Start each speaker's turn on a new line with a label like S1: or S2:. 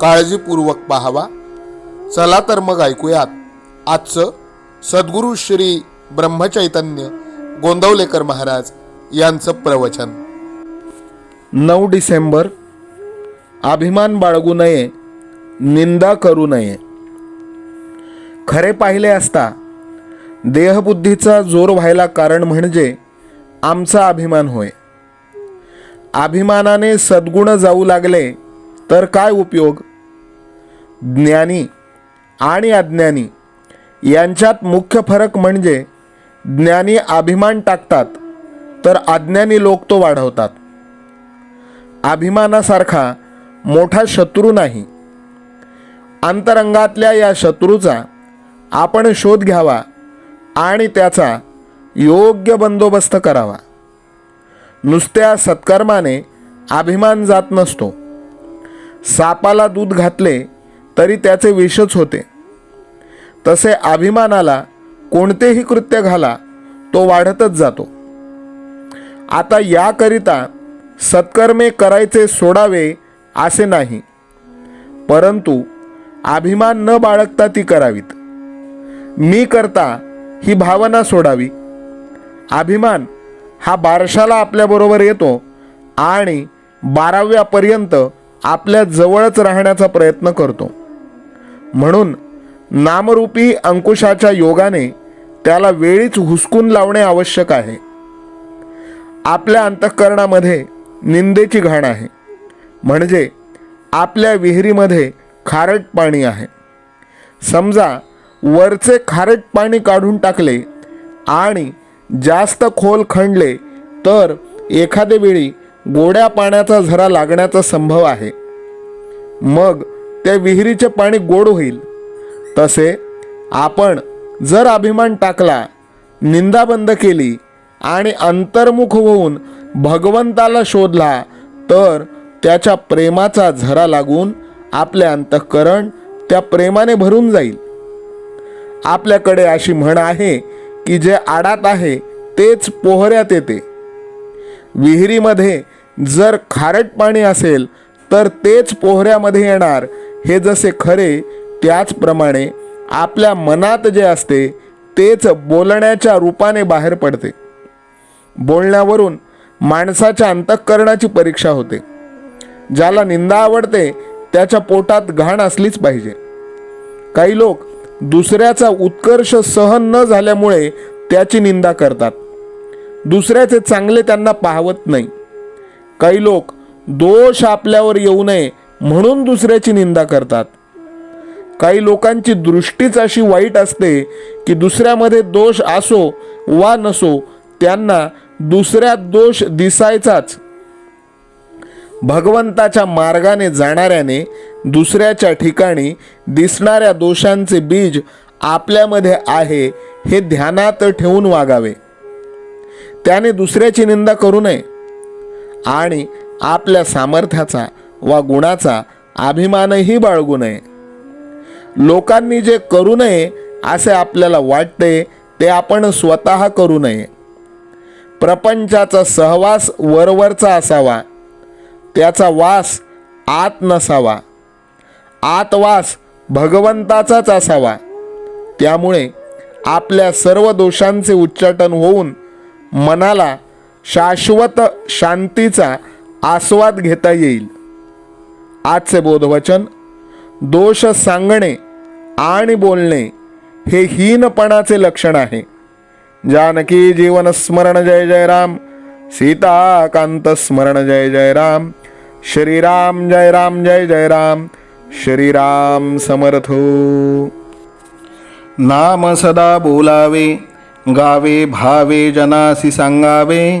S1: काळजीपूर्वक पाहावा. चला तर मग ऐकूयात. आजचं सद्गुरू श्री ब्रह्मचैतन्य गोंदवलेकर महाराज यांचं प्रवचन. नऊ डिसेंबर. अभिमान बाळगू नये निंदा करू नये. खरे पाहिले असता देहबुद्धीचा जोर व्हायला कारण म्हणजे आमचा अभिमान होय. अभिमानाने सद्गुण जाऊ लागले तर काय उपयोग? ज्ञानी आणि अज्ञानी यांच्यात मुख्य फरक म्हणजे ज्ञानी अभिमान टाकतात तर अज्ञानी लोक तो वाढवतात. अभिमानासारखा मोठा शत्रू नाही. अंतरंगातल्या या शत्रूचा आपण शोध घ्यावा आणि त्याचा योग्य बंदोबस्त करावा. नुसत्या सत्कर्माने अभिमान जात नसतो. सापाला दूध घातले तरी त्याचे विषच होते. तसे अभिमानाला कोणतेही कृत्य घाला तो वाढतच जातो. आता याकरिता सत्कर्मे करायचे सोडावे असे नाही. परंतु अभिमान न बाळगता ती करावीत. मी करता ही भावना सोडावी. अभिमान हा बारशाला आपल्याबरोबर येतो आणि बाराव्यापर्यंत आपल्या जवळच राहण्याचा प्रयत्न करतो. म्हणून नामरूपी अंकुशाच्या योगाने त्याला वेळीच हुसकून लावणे आवश्यक आहे. आपल्या अंतःकरणामध्ये निंदेची घाण आहे. म्हणजे आपल्या विहिरीमध्ये खारट पाणी आहे. समजा वरचे खारट पाणी काढून टाकले आणि जास्त खोल खणले तर एखाद्या वेळी गोड्या पाण्याचा झरा लागण्याचा संभव आहे. मग त्या विहिरीचे पाणी गोड होईल. तसे आपण जर अभिमान टाकला निंदा बंद केली आणि अंतर्मुख होऊन भगवंताला शोधला तर त्याच्या प्रेमाचा झरा लागून आपले अंतःकरण त्या प्रेमाने भरून जाईल. आपल्याकडे अशी म्हण आहे की जे आडात आहे तेच पोहऱ्यात येते. विहिरीमध्ये जर खारट पाणी असेल तर तेच पोहऱ्यामध्ये येणार हे जसे खरे त्याचप्रमाणे आपल्या मनात जे असते तेच बोलण्याच्या रूपाने बाहेर पडते. बोलण्यावरून माणसाच्या अंतःकरणाची परीक्षा होते. ज्याला निंदा आवडते त्याच्या पोटात घाण असलीच पाहिजे. काही लोक दुसऱ्याचा उत्कर्ष सहन न झाल्यामुळे त्याची निंदा करतात. दुसऱ्याचे चांगले त्यांना पाहवत नाही. काही लोक दोष आपल्यावर येऊ नये म्हणून दुसऱ्याची निंदा करतात. काही लोकांची दृष्टीच अशी वाईट असते की दुसऱ्यामध्ये दोष असो वा नसो त्यांना दुसऱ्यात दोष दिसायचाच. भगवंताच्या मार्गाने जाणाऱ्याने दुसऱ्याच्या ठिकाणी दिसणाऱ्या दोषांचे बीज आपल्यामध्ये आहे हे ध्यानात ठेवून वागावे. त्याने दुसऱ्याची निंदा करू नये आणि आपल्या सामर्थ्याचा वा गुणाचा अभिमानही बाळगू नये. लोकांनी जे करू नये असे आपल्याला वाटते ते आपण स्वतः करू नये. प्रपंचाचा सहवास वरवरचा असावा. त्याचा वास आत नसावा. आतवास भगवंताचाच असावा. त्यामुळे आपल्या सर्व दोषांचे उच्चाटन होऊन मनाला शाश्वत शांतीचा आस्वाद घेता येईल. आजचे बोधवचन दोष सांगणे आणि बोलणे हे हीनपणाचे लक्षण आहे. जानकी जीवन स्मरण जय जय राम. सीताकांत स्मरण जय जय राम. श्रीराम जय राम जय जय राम. श्रीराम समर्थो हो. नाम सदा बोलावे गावे भावे जनासी सांगावे.